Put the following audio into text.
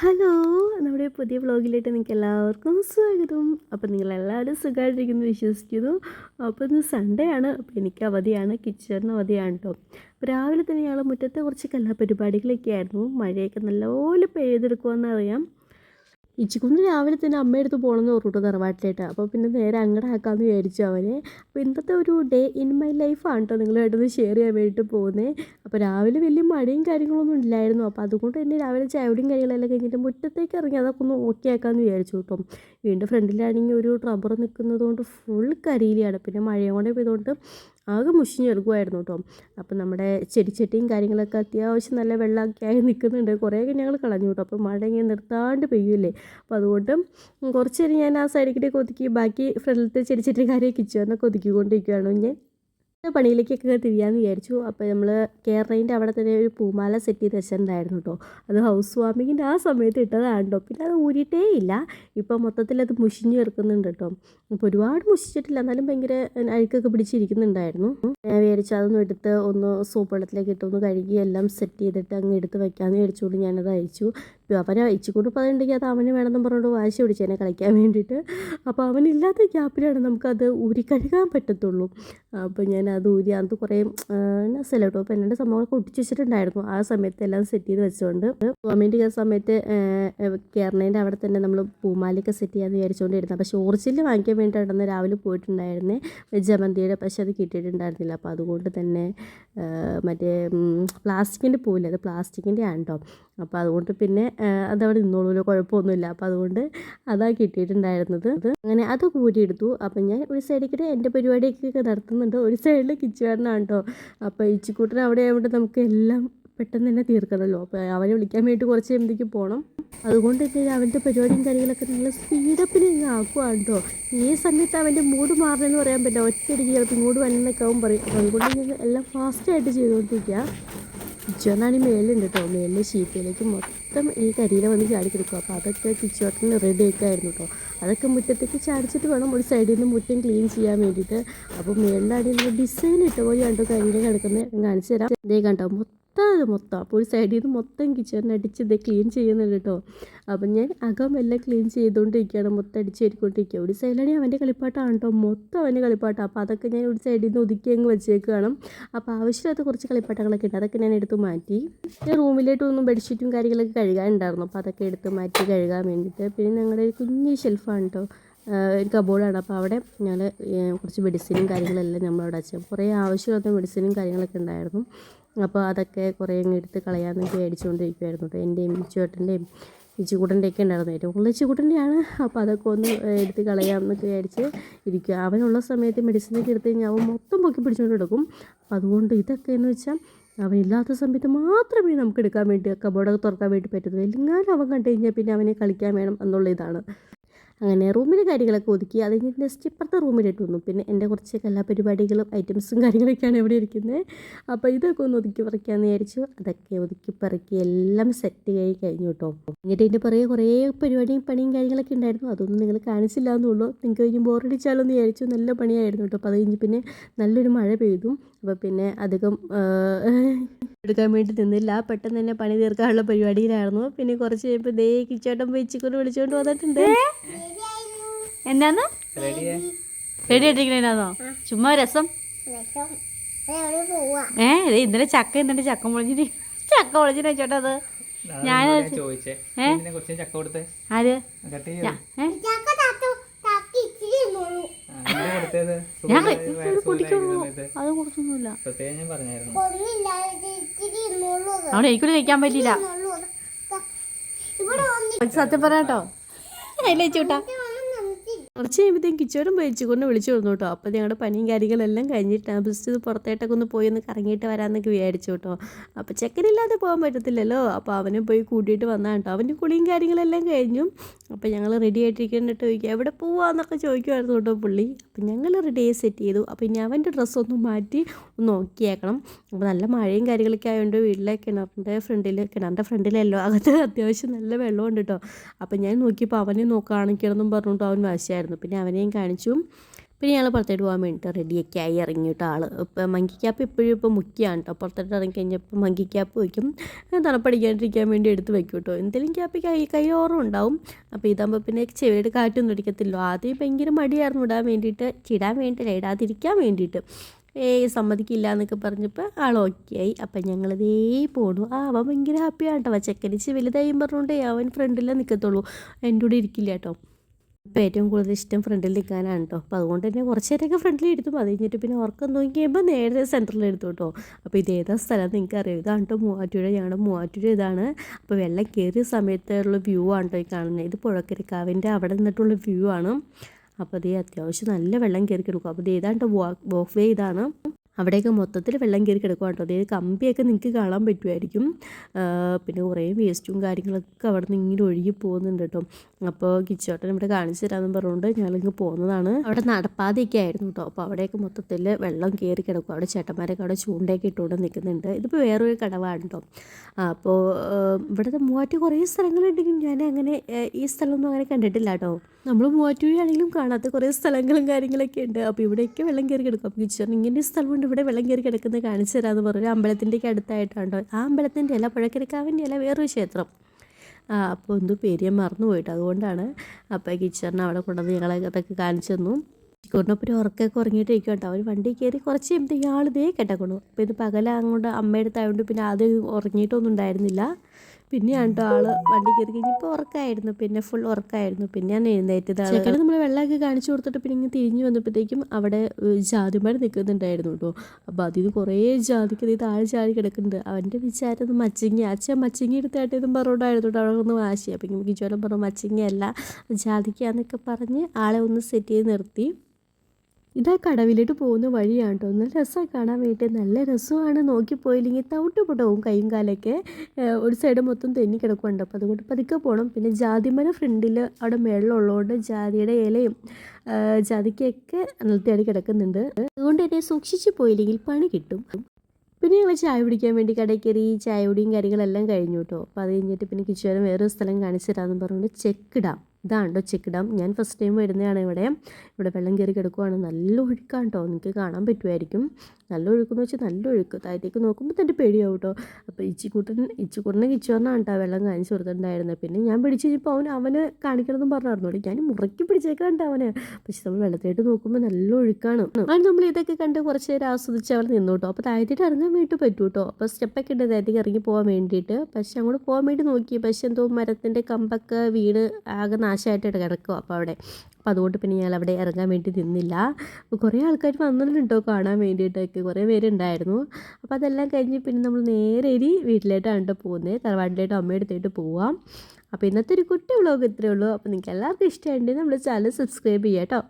Hello നമ്മുടെ പുതിയ വ്ളോഗിലേക്ക് നിങ്ങൾക്ക് എല്ലാവർക്കും സ്വാഗതം. അപ്പോൾ നിങ്ങളെല്ലാവരും സുഖമായിട്ടിരിക്കുന്നു വിശ്വസിക്കുന്നു. അപ്പോൾ ഇന്ന് സൺഡേ ആണ് അപ്പോൾ എനിക്ക് അവധിയാണ് കിച്ചറിന് അവധിയാണ് കേട്ടോ അപ്പോൾ രാവിലെ തന്നെ ഞങ്ങൾ മുറ്റത്തെ കുറച്ച് കലാപരിപാടികളൊക്കെ ആയിരുന്നു. മഴയൊക്കെ നല്ലപോലെ പെയ്തെടുക്കുമെന്ന് അറിയാം ഇച്ചിക്കുഞ്ഞ് രാവിലെ തന്നെ അമ്മയെടുത്ത് പോകണമെന്ന് ഓർമ്മട്ടോ തറവാട്ടിലേട്ട്. അപ്പോൾ പിന്നെ നേരെ അങ്ങോട്ട് ആക്കാമെന്ന് വിചാരിച്ചു അവനെ. അപ്പോൾ ഇന്നത്തെ ഒരു ഡേ ഇൻ മൈ ലൈഫാണ് കേട്ടോ നിങ്ങളുമായിട്ടൊന്ന് ഷെയർ ചെയ്യാൻ വേണ്ടിയിട്ട് പോകുന്നത് അപ്പോൾ രാവിലെ വലിയ മഴയും കാര്യങ്ങളൊന്നും ഇല്ലായിരുന്നു. അപ്പോൾ അതുകൊണ്ട് തന്നെ രാവിലെ ചായയുടെയും കാര്യങ്ങളെല്ലാം കഴിഞ്ഞിട്ട് മുറ്റത്തേക്ക് ഇറങ്ങി അതൊക്കെ ഒന്ന് ഓക്കെ ആക്കാമെന്ന് വിചാരിച്ചു കേട്ടോ. വീണ്ടും ഫ്രണ്ടിലാണെങ്കിൽ ഒരു റബ്ബർ നിൽക്കുന്നത് കൊണ്ട് ഫുൾ കരീലിയാണ് പിന്നെ മഴയും കൂടെ പെയ്തുകൊണ്ട് ആകെ മുഷിഞ്ഞ് എടുക്കുമായിരുന്നു കേട്ടോ. അപ്പം നമ്മുടെ ചെടിച്ചട്ടിയും കാര്യങ്ങളൊക്കെ അത്യാവശ്യം നല്ല വെള്ളമൊക്കെ ആയി നിൽക്കുന്നുണ്ട്. കുറേയൊക്കെ ഞങ്ങൾ കളഞ്ഞു കേട്ടോ. അപ്പോൾ മഴ ഇങ്ങനെ നിർത്താണ്ട് പെയ്യൂലേ അപ്പോൾ അതുകൊണ്ട് കുറച്ച് നേരം ഞാൻ ആ സൈഡിലേക്ക് ഒതുക്കി ബാക്കി ഫ്രണ്ടിലത്തെ ചെടിച്ചട്ടി കാര്യം കിച്ചണിനൊക്കെ ഒതുക്കിക്കൊണ്ടിരിക്കുകയാണ് ഞാൻ പണിയിലേക്കൊക്കെ തിരിയാന്ന് വിചാരിച്ചു. അപ്പോൾ നമ്മൾ കേരളീന്റെ അവിടെ തന്നെ ഒരു പൂമാല സെറ്റ് ചെയ്ത് വെച്ചിട്ടുണ്ടായിരുന്നു കേട്ടോ അത് ഹൗസ് വാമിങ്ങിന്റെ ആ സമയത്ത് ഇട്ടതാണ് കേട്ടോ പിന്നെ അത് ഊരിയിട്ടേ ഇല്ല. ഇപ്പോൾ മൊത്തത്തിൽ അത് മുഷിഞ്ഞ് കിടക്കുന്നുണ്ട് കേട്ടോ അപ്പോൾ ഒരുപാട് മുഷിച്ചിട്ടില്ല. എന്നാലും ഭയങ്കര അഴുക്കൊക്കെ പിടിച്ചിരിക്കുന്നുണ്ടായിരുന്നു. ഞാൻ വിചാരിച്ചു അതൊന്നും എടുത്ത് ഒന്ന് സോപ്പ് വെള്ളത്തിലേക്ക് ഇട്ടൊന്ന് കഴുകി എല്ലാം സെറ്റ് ചെയ്തിട്ട് അങ്ങ് എടുത്ത് വയ്ക്കാമെന്ന് വിചാരിച്ചുകൊണ്ട് ഞാനത് അയച്ചു അവനെ അയച്ചുകൊണ്ട് പറയുന്നുണ്ടെങ്കിൽ അത് അവന് വേണമെന്ന് പറഞ്ഞുകൊണ്ട് വാശി പിടിച്ചേനെ കളിക്കാൻ വേണ്ടിയിട്ട്. അപ്പോൾ അവനില്ലാത്ത ഗ്യാപ്പിലാണ് നമുക്കത് ഊരി കഴുകാൻ പറ്റത്തുള്ളൂ. അപ്പോൾ ഞാൻ അത് ഊരി അത് കുറേ സെലോ ടോപ്പ് എന്റെ സംഭവങ്ങളൊക്കെ ഒട്ടിച്ച് വെച്ചിട്ടുണ്ടായിരുന്നു. ആ സമയത്ത് എല്ലാം സെറ്റ് ചെയ്ത് വെച്ചുകൊണ്ട് ആ സമയത്ത് കേരളേന്റെ അവിടെ തന്നെ നമ്മൾ പൂമാലയൊക്കെ സെറ്റ് ചെയ്യാമെന്ന് വിചാരിച്ചുകൊണ്ടിരുന്നത് അപ്പോൾ ഷോർച്ചിൽ വാങ്ങിക്കാൻ വേണ്ടിയിട്ടാണ് രാവിലെ പോയിട്ടുണ്ടായിരുന്നേ. ജമന്തിയുടെ പക്ഷെ അത് കിട്ടിയിട്ടുണ്ടായിരുന്നില്ല. അപ്പോൾ അതുകൊണ്ട് തന്നെ മറ്റേ പ്ലാസ്റ്റിക്കിന്റെ പൂവില്ല? അത് പ്ലാസ്റ്റിക്കിന്റെ ആണ് കേട്ടോ അപ്പോൾ അതുകൊണ്ട് പിന്നെ അതവിടെ നിന്നോളൂല്ലോ കുഴപ്പമൊന്നുമില്ല. അപ്പോൾ അതുകൊണ്ട് അതാ കിട്ടിയിട്ടുണ്ടായിരുന്നത്. അങ്ങനെ അത് കൂടിയെടുത്തു അപ്പം ഞാൻ ഒരു സൈഡിൽ എന്റെ പരിപാടിയൊക്കെ നടത്തുന്നുണ്ട്. ഒരു സൈഡിൽ കിച്ചുകാരനാണ് കേട്ടോ. അപ്പോൾ ഇച്ചിക്കൂട്ടൻ അവിടെ ആയതുകൊണ്ട് നമുക്ക് എല്ലാം പെട്ടെന്ന് തന്നെ തീർക്കണമല്ലോ. അപ്പോൾ അവനെ വിളിക്കാൻ വേണ്ടി കുറച്ച് എന്തൊക്കെ പോകണം അതുകൊണ്ട് തന്നെ അവന്റെ പരിപാടിയും കാര്യങ്ങളൊക്കെ നല്ല സ്പീഡപ്പിന് ഇങ്ങ് ആക്കുവാണ് കേട്ടോ. ഈ സമയത്ത് അവന്റെ മൂഡ് മാറണമെന്ന് പറയാൻ പറ്റില്ല. ഒറ്റയടിക്ക് ചിലപ്പോൾ മൂഡ് വന്നൊക്കെ ആവും പറയും. അപ്പോൾ അതുകൊണ്ട് എല്ലാം ഫാസ്റ്റായിട്ട് ചെയ്തുകൊണ്ടിരിക്കുക. കിച്ചുവന്നാണ് ഈ മേലുണ്ട് കേട്ടോ മേലിൽ ഷീറ്റിലേക്ക് മൊത്തം ഈ കരിയില വന്ന് ചാടി കിടക്കും. അപ്പോൾ അതൊക്കെ കിച്ചുവട്ടന് റെഡി ആക്കായിരുന്നു കേട്ടോ അതൊക്കെ മുറ്റത്തേക്ക് ചാടിച്ചിട്ട് വേണം ഒരു സൈഡിൽ നിന്ന് മുറ്റം ക്ലീൻ ചെയ്യാൻ വേണ്ടിയിട്ട്. അപ്പോൾ മേളിലാണെങ്കിൽ ഡിസൈൻ ഇട്ട പോലെയാണ് കേട്ടോ കരിയില കിടക്കുന്നത് കാണിച്ചു തരാം. ഇതേ കണ്ടോ? മൊത്തം മൊത്തം. അപ്പോൾ ഒരു സൈഡിൽ നിന്ന് മൊത്തം കിച്ചൺ അടിച്ച് ഇത് ക്ലീൻ ചെയ്യുന്നുണ്ട് കേട്ടോ. അപ്പം ഞാൻ അകം എല്ലാം ക്ലീൻ ചെയ്തുകൊണ്ടിരിക്കുകയാണ്. മൊത്തം അടിച്ചേരിക്കൊണ്ടിരിക്കുക ഒരു സൈഡിലാണെങ്കിൽ അവന്റെ കളിപ്പാട്ടാണ് കേട്ടോ. മൊത്തം അവന്റെ കളിപ്പാട്ടാണ് അപ്പോൾ അതൊക്കെ ഞാൻ ഒരു സൈഡിൽ നിന്ന് ഒതുക്കി അങ്ങ് വെച്ചേക്കുകയാണ്. അപ്പോൾ ആവശ്യമില്ലാത്ത കുറച്ച് കളിപ്പാട്ടങ്ങളൊക്കെ ഉണ്ട്. അതൊക്കെ ഞാൻ എടുത്ത് മാറ്റി. പിന്നെ റൂമിലേട്ടൊന്നും ബെഡ്ഷീറ്റും കാര്യങ്ങളൊക്കെ കഴുകാനുണ്ടായിരുന്നു. അപ്പോൾ അതൊക്കെ എടുത്ത് മാറ്റി കഴുകാൻ വേണ്ടിയിട്ട്. പിന്നെ ഞങ്ങളുടെ കുഞ്ഞ് ഷെൽഫാണ് കേട്ടോ. ഒരു കബോർഡാണ് അപ്പോൾ അവിടെ ഞാൻ കുറച്ച് മെഡിസിനും കാര്യങ്ങളെല്ലാം നമ്മളവിടെ വെച്ചു. കുറേ ആവശ്യമില്ലാത്ത മെഡിസിനും കാര്യങ്ങളൊക്കെ ഉണ്ടായിരുന്നു. അപ്പോൾ അതൊക്കെ കുറേ അങ്ങ് എടുത്ത് കളയാമെന്ന് മേടിച്ചുകൊണ്ടിരിക്കുമായിരുന്നു കേട്ടോ എന്റെയും ഇച്ചുവേട്ടന്റെയും ഇച്ചുകൂട്ടന്റെയൊക്കെ ഉണ്ടായിരുന്നു ഏറ്റവും കൂടുതൽ ഇച്ചുകൂട്ടന്റെയാണ് അപ്പോൾ അതൊക്കെ ഒന്ന് എടുത്ത് കളയാമെന്നൊക്കെ വിചാരിച്ച് ഇരിക്കുക. അവനുള്ള സമയത്ത് മെഡിസിനൊക്കെ എടുത്ത് കഴിഞ്ഞാൽ അവൻ മൊത്തം പൊക്കി പിടിച്ചുകൊണ്ട് എടുക്കും അപ്പോൾ അതുകൊണ്ട് ഇതൊക്കെ എന്ന് വെച്ചാൽ അവനില്ലാത്ത സമയത്ത് മാത്രമേ നമുക്ക് എടുക്കാൻ വേണ്ടി കബോർഡൊക്കെ തുറക്കാൻ വേണ്ടി പറ്റത്തുള്ളൂ. എല്ലാവരും അവൻ കണ്ടു കഴിഞ്ഞാൽ പിന്നെ അവനെ കളിക്കാൻ വേണം എന്നുള്ള ഇതാണ്. അങ്ങനെ റൂമിലെ കാര്യങ്ങളൊക്കെ ഒതുക്കി അത് കഴിഞ്ഞ് ജസ്റ്റ് ഇപ്പുറത്തെ റൂമിലിട്ട് വന്നു. പിന്നെ എന്റെ കുറച്ച് കലാപരിപാടികളും ഐറ്റംസും കാര്യങ്ങളൊക്കെയാണ് ഇവിടെ ഇരിക്കുന്നത്. അപ്പോൾ ഇതൊക്കെ ഒന്ന് ഒതുക്കി പറിക്കാമെന്ന് വിചാരിച്ചു. അതൊക്കെ ഒതുക്കി പറക്കി എല്ലാം സെറ്റ് ആയി കഴിഞ്ഞു കേട്ടോ. എന്നിട്ട് ഇതിന്റെ പുറകെ കുറേ പരിപാടിയും പണിയും കാര്യങ്ങളൊക്കെ ഉണ്ടായിരുന്നു. അതൊന്നും നിങ്ങൾ കാണിച്ചില്ല എന്നുള്ളൂ. നിങ്ങൾക്ക് കഴിഞ്ഞ് ബോറടിച്ചാലോ എന്ന് വിചാരിച്ചു. നല്ല പണിയായിരുന്നു കേട്ടോ. അപ്പോൾ അത് കഴിഞ്ഞ് പിന്നെ നല്ലൊരു മഴ പെയ്തു. അപ്പോൾ പിന്നെ അധികം എടുക്കാൻ വേണ്ടി നിന്നില്ല. പെട്ടെന്ന് തന്നെ പണി തീർക്കാനുള്ള പരിപാടിയിലായിരുന്നു. പിന്നെ കുറച്ച് കഴിയുമ്പോൾ ദേ കിച്ചോട്ടം വെച്ചിക്കൊണ്ട് വിളിച്ചുകൊണ്ട് വന്നിട്ടുണ്ട്. എന്നാന്ന്? റെഡി ആയിട്ടിരിക്കണോ ചുമ്മാ രസം. ഏ ദേ ഇന്നലെ ചക്ക എന്നിട്ട് ചക്ക മുളഞ്ഞിട്ട്. ചക്ക മുളഞ്ഞിട്ട് വെച്ചോട്ടെ അത്. ഞാൻ ചോദിച്ചേ. ഏ? കുറച്ച് ചക്ക കൊടുത്തേ? ആര്? ഞാൻ കുടിക്കുള്ളൂ അത് കുറച്ചൊന്നുമില്ല. അവിടെ എനിക്കൂടെ കഴിക്കാൻ പറ്റില്ല സത്യം പറയാട്ടോ അല്ലേ ചൂട്ടാ കുറച്ച് കഴിയുമ്പോഴത്തേക്കും കിച്ചോടും കൊണ്ട് വിളിച്ചു വന്നു കേട്ടോ. അപ്പോൾ ഞങ്ങളുടെ പനിയും കാര്യങ്ങളെല്ലാം കഴിഞ്ഞിട്ട് ഇത് പുറത്തേട്ടൊക്കെ ഒന്ന് പോയി ഒന്ന് കറങ്ങിയിട്ട് വരാമെന്നൊക്കെ വിചാരിച്ചു കേട്ടോ. അപ്പോൾ ചെക്കനില്ലാതെ പോകാൻ പറ്റത്തില്ലല്ലോ. അപ്പോൾ അവനെ പോയി കൂട്ടിയിട്ട് വന്നാൽ കേട്ടോ. അവന്റെ കുളിയും കാര്യങ്ങളെല്ലാം കഴിഞ്ഞു. അപ്പോൾ ഞങ്ങൾ റെഡി ആയിട്ടിരിക്കുന്നിട്ട് ചോദിക്കുക എവിടെ പോവാന്നൊക്കെ ചോദിക്കുമായിരുന്നു കേട്ടോ പുള്ളി. അപ്പോൾ ഞങ്ങൾ റെഡി ആയി സെറ്റ് ചെയ്തു. അപ്പോൾ ഇനി അവന്റെ ഡ്രസ്സൊന്ന് മാറ്റി ഒന്ന് നോക്കിയേക്കണം. അപ്പോൾ നല്ല മഴയും കാര്യങ്ങളൊക്കെ ആയതുകൊണ്ട് വീട്ടിലെ കിണറിന്റെ ഫ്രണ്ടിൽ കിണറിന്റെ ഫ്രണ്ടിലല്ലോ അകത്ത് അത്യാവശ്യം നല്ല വെള്ളമുണ്ട് കേട്ടോ. അപ്പോൾ ഞാൻ നോക്കിയപ്പോൾ അവനെ നോക്കുകയാണെങ്കിൽ നോക്കുകയാണെങ്കിലെന്നും പറഞ്ഞുകൊണ്ട് അവൻ വാശിയായിരുന്നു. പിന്നെ അവനെയും കാണിച്ചു. പിന്നെ ഞങ്ങൾ പുറത്തോട്ട് പോകാൻ വേണ്ടിയിട്ട് റെഡിയൊക്കെ ആയി ഇറങ്ങിയിട്ട് ആൾ ഇപ്പം മങ്കി ക്യാപ്പ് എപ്പോഴും ഇപ്പോൾ മുക്കിയാണ് കേട്ടോ പുറത്തോട്ട് ഇറങ്ങി കഴിഞ്ഞപ്പോൾ മങ്കി ക്യാപ്പ് വയ്ക്കും തണുപ്പടിക്കാണ്ടിരിക്കാൻ വേണ്ടി എടുത്ത് വെക്കും കേട്ടോ എന്തെങ്കിലും ക്യാപ്പ് കൈ കൈയോറും ഉണ്ടാവും. അപ്പോൾ ഇതാകുമ്പോൾ പിന്നെ ചെവിയുടെ കാറ്റൊന്നും അടിക്കത്തില്ലോ ആദ്യം ഭയങ്കര മടിയായിരുന്നു ഇടാൻ വേണ്ടിയിട്ട്. ചിടാൻ വേണ്ടിയില്ല ഇടാതിരിക്കാൻ വേണ്ടിയിട്ട്. ഏയ് സമ്മതിക്കില്ല എന്നൊക്കെ പറഞ്ഞപ്പോൾ ആൾ ഓക്കെ ആയി. അപ്പം ഞങ്ങളിതേ പോണു. ആ അവൻ ഭയങ്കര ഹാപ്പിയാണ് കേട്ടോ ചെക്കനിച്ച് വലുതായും പറഞ്ഞുകൊണ്ടേ അവൻ ഫ്രണ്ടിലേ നിൽക്കത്തുള്ളൂ എന്റെ കൂടെ ഇരിക്കില്ല കേട്ടോ ഇപ്പം ഏറ്റവും കൂടുതൽ ഇഷ്ടം ഫ്രണ്ടിൽ നിൽക്കാനാണ് കേട്ടോ. അപ്പോൾ അതുകൊണ്ട് തന്നെ കുറച്ച് നേരമൊക്കെ ഫ്രണ്ടിൽ എടുത്തു അത് കഴിഞ്ഞിട്ട് പിന്നെ ഉറക്കം നോക്കിയപ്പോൾ നേരെ സെന്ററിൽ എടുത്തു കേട്ടോ. അപ്പോൾ ഇത് ഏതാ സ്ഥലം നിങ്ങൾക്ക് അറിയാം ഇതാണ് കേട്ടോ മൂവാറ്റുപുഴ. ഞങ്ങളുടെ മൂവാറ്റുപുഴ ഇതാണ്. അപ്പോൾ വെള്ളം കയറിയ സമയത്തുള്ള വ്യൂ ആണ് കേട്ടോ ഈ കാണുന്നത്. ഇത് പുഴക്കരക്കാവിന്റെ അവിടെ നിന്നിട്ടുള്ള വ്യൂ ആണ്. അപ്പോൾ അത് അത്യാവശ്യം നല്ല വെള്ളം കയറി കിടക്കും അപ്പോൾ ഇത് ഏതാണ്ട് വോക്ക് വേ ഇതാണ്. അവിടെയൊക്കെ മൊത്തത്തിൽ വെള്ളം കയറി കിടക്കുക കേട്ടോ. അതായത് കമ്പിയൊക്കെ നിങ്ങൾക്ക് കാണാൻ പറ്റുമായിരിക്കും പിന്നെ കുറേ വേസ്റ്റും കാര്യങ്ങളൊക്കെ അവിടെ നിന്ന് ഇങ്ങനെ ഒഴുകി പോകുന്നുണ്ട് കേട്ടോ. അപ്പോൾ കിച്ചോട്ടൻ ഇവിടെ കാണിച്ചു തരാമെന്ന് പറഞ്ഞുകൊണ്ട് ഞങ്ങളിങ്ങ് പോകുന്നതാണ്. അവിടെ നടപ്പാതെയൊക്കെ ആയിരുന്നു കേട്ടോ. അപ്പോൾ അവിടെയൊക്കെ മൊത്തത്തിൽ വെള്ളം കയറി കിടക്കും അവിടെ ചേട്ടന്മാരൊക്കെ അവിടെ ചൂണ്ടയൊക്കെ ഇട്ടുകൊണ്ട് നിൽക്കുന്നുണ്ട്. ഇതിപ്പോൾ വേറൊരു കടവാണ് കേട്ടോ. അപ്പോൾ ഇവിടുത്തെ മൂവാറ്റ് കുറേ സ്ഥലങ്ങളുണ്ടെങ്കിലും ഞാൻ അങ്ങനെ ഈ സ്ഥലമൊന്നും അങ്ങനെ കണ്ടിട്ടില്ല കേട്ടോ. നമ്മൾ മൂവാറ്റുപുഴയാണെങ്കിലും കാണാത്ത കുറേ സ്ഥലങ്ങളും കാര്യങ്ങളൊക്കെ ഉണ്ട്. അപ്പോൾ ഇവിടെയൊക്കെ വെള്ളം കയറി കിടക്കും. അപ്പോൾ കിച്ചൺ ഇങ്ങനെ സ്ഥലമുണ്ട്. ഇവിടെ വെള്ളം കയറി കിടക്കുന്നത് കാണിച്ചു തരാമെന്ന് പറഞ്ഞു അമ്പലത്തിന്റെയൊക്കെ അടുത്തായിട്ടാണ്. കേട്ടോ ആ അമ്പലത്തിന്റെ അല്ല പുഴക്കരക്കാവിന്റെ അല്ല വേറൊരു ക്ഷേത്രം. അപ്പോൾ എന്തോ പേര് ഞാൻ മറന്നു പോയിട്ട് അതുകൊണ്ടാണ് അപ്പോൾ കിച്ചറിന് അവിടെ കൊണ്ടുവന്ന് ഞങ്ങളെ അതൊക്കെ കാണിച്ചു തന്നു. ചിക്കൂറിനൊപ്പം ഉറക്കൊക്കെ ഉറങ്ങിയിട്ടിരിക്കും കേട്ടോ. അവർ വണ്ടി കയറി കുറച്ച് കഴിയുമ്പോൾ ഇയാൾ ഇതേ കേട്ടേക്കണു. അപ്പോൾ ഇത് പകല അങ്ങോട്ട് അമ്മയുടെ ആയതുകൊണ്ട് പിന്നെ ആദ്യം ഉറങ്ങിയിട്ടൊന്നും ഉണ്ടായിരുന്നില്ല. പിന്നെയാണ് കേട്ടോ ആൾ വണ്ടി കയറി കഴിഞ്ഞപ്പോൾ ഉറക്കമായിരുന്നു പിന്നെ ഫുൾ ഉറക്കമായിരുന്നു പിന്നെ ഞാൻ എഴുന്നേറ്റത് ചെക്കന് നമ്മൾ വെള്ളമൊക്കെ കാണിച്ചു കൊടുത്തിട്ട് പിന്നെ ഇങ്ങനെ തിരിഞ്ഞു വന്നപ്പോഴത്തേക്കും അവിടെ ജാതിമാർ നിൽക്കുന്നുണ്ടായിരുന്നു കേട്ടോ അപ്പോൾ അതിൽ നിന്ന് കുറേ ജാതിക്ക് ഇത് താഴെ ചാടി കിടക്കുന്നുണ്ട്. അവന്റെ വിചാരം മച്ചിങ്ങി അച്ഛൻ മച്ചിങ്ങി എടുത്തായിട്ട് ഇതും പറഞ്ഞോണ്ടായിരുന്നു കേട്ടോ അവിടെ ഒന്ന് വാശി അപ്പം ചോരം പറഞ്ഞു മച്ചിങ്ങി അല്ല ജാതിക്കാന്നൊക്കെ പറഞ്ഞ് ആളെ ഒന്ന് സെറ്റ് ചെയ്ത് നിർത്തി. ഇതാ കടവിലോട്ട് പോകുന്ന വഴിയാണ് കേട്ടോ നല്ല രസമാണ് കാണാൻ വേണ്ടി നല്ല രസമാണ്. നോക്കിപ്പോയില്ലെങ്കിൽ തവിട്ട് പൊട്ടവും കൈയും കാലൊക്കെ ഒരു സൈഡ് മൊത്തം തെന്നി കിടക്കുന്നുണ്ട് അപ്പോൾ അതുകൊണ്ട് പതുക്കെ പോകണം പിന്നെ ജാതിമര ഫ്രണ്ടിൽ അവിടെ മേളിലുള്ളതുകൊണ്ട് ജാതിയുടെ ഇലയും ജാതിക്കൊക്കെ നിലത്തിയാടി കിടക്കുന്നുണ്ട്. അതുകൊണ്ട് തന്നെ സൂക്ഷിച്ചു പോയില്ലെങ്കിൽ പണി കിട്ടും. പിന്നെ ഞങ്ങൾ ചായ പിടിക്കാൻ വേണ്ടി കടയിൽ കയറി ചായ പൊടിയും കാര്യങ്ങളെല്ലാം കഴിഞ്ഞു കേട്ടോ. അപ്പോൾ അത് കഴിഞ്ഞിട്ട് പിന്നെ കിച്ചുവരം വേറൊരു സ്ഥലം കാണിച്ചു തരാമെന്ന് പറഞ്ഞുകൊണ്ട് ചെക്ക് ഡാം ഇതാണ് ചെക്ക് ഡാം ഞാൻ ഫസ്റ്റ് ടൈം വരുന്നതാണ് ഇവിടെ. ഇവിടെ വെള്ളം കയറി കിടക്കുവാണ്. നല്ല ഒഴുക്കാണ് കേട്ടോ നിങ്ങൾക്ക് കാണാൻ പറ്റുമായിരിക്കും നല്ല ഒഴുക്കെന്ന് വെച്ചാൽ നല്ല ഒഴുക്ക് താഴത്തേക്ക് നോക്കുമ്പോൾ തന്നെ പേടിയാവും കേട്ടോ അപ്പോൾ ഇച്ചിക്കൂട്ടൻ ഇച്ചിക്കൂട്ടനെ വന്നാൽ കേട്ടോ വെള്ളം കാണിച്ചു കൊടുത്തിട്ടുണ്ടായിരുന്നത് പിന്നെ ഞാൻ പിടിച്ച് കഴിഞ്ഞപ്പോൾ അവൻ അവന് കാണിക്കണമെന്നും പറഞ്ഞായിരുന്നു ഞാൻ മുറക്കി പിടിച്ചേക്കാണ്ട് അവന്. പക്ഷെ നമ്മൾ വെള്ളത്തിലായിട്ട് നോക്കുമ്പോൾ നല്ല ഒഴുക്കാണ് അത് നമ്മൾ ഇതൊക്കെ കണ്ട് കുറച്ച് നേരം ആസ്വദിച്ച് അവിടെ നിന്നു കേട്ടോ അപ്പോൾ താഴത്തേക്ക് ഇറങ്ങാൻ വേണ്ടി പറ്റൂ കേട്ടോ അപ്പോൾ സ്റ്റെപ്പൊക്കെ ഉണ്ട് താഴത്തേക്ക് ഇറങ്ങി പോകാൻ വേണ്ടിയിട്ട്. പക്ഷെ അങ്ങോട്ട് പോകാൻ വേണ്ടി നോക്കി. പക്ഷെ എന്തോ മരത്തിന്റെ കമ്പൊക്കെ വീട് ആകെ നാശമായിട്ട് കിടക്കുക അപ്പോൾ അവിടെ അപ്പോൾ അതുകൊണ്ട് പിന്നെ ഞാൻ അവിടെ ഇറങ്ങാൻ വേണ്ടി നിന്നില്ല. കുറേ ആൾക്കാർ വന്നിട്ടുണ്ടോ കാണാൻ വേണ്ടിയിട്ടൊക്കെ. കുറേ പേരുണ്ടായിരുന്നു. അപ്പോൾ അതെല്ലാം കഴിഞ്ഞ് പിന്നെ നമ്മൾ നേരെ ഇനി വീട്ടിലേട്ടാണ് കേട്ടോ പോകുന്നത്. തറവാട്ടിലേട്ട് അമ്മയുടെ അടുത്തായിട്ട് പോവാം. അപ്പോൾ ഇന്നത്തെ ഒരു കുട്ടി വ്ളോഗ് ഇത്രയേ ഉള്ളൂ. അപ്പോൾ നിങ്ങൾക്ക് എല്ലാവർക്കും ഇഷ്ടമായിട്ടുണ്ടെങ്കിൽ നമ്മൾ ചാനൽ സബ്സ്ക്രൈബ് ചെയ്യാം കേട്ടോ.